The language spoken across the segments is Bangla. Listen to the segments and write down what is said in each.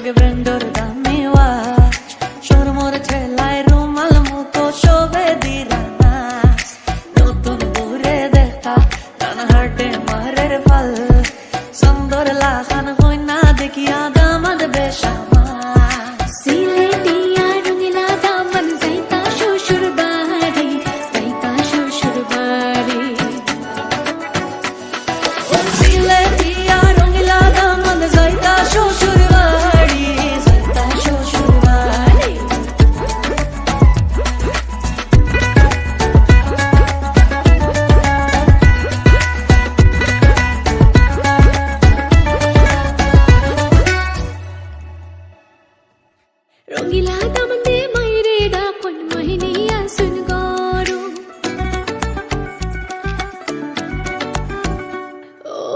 I'll give in to the রঙ্গিলা দামতে মাইরে ডাকন মাহিনিয়া শুন গরু।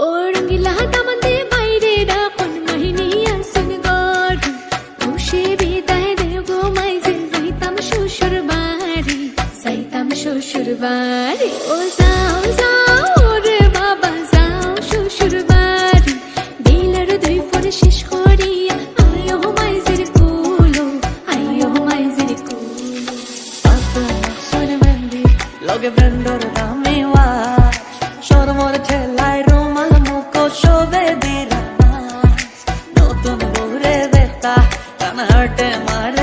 ও রঙ্গিলা দামতে মাইরে ডাকন মাহিনিয়া শুন গরু। খুশি বিদায় দেব গো মাইজে, যাইতাম শ্বশুর বাড়ি যাইতাম শ্বশুর বাড়ি ও যাও যাও। সঙ্গে ব্র্যান্ডর দামি ওয়াচ সরমর ঠেলায় রুমাল মুখো শোভে দিলাম নতুন বউরে বেতা কানা হাটে মার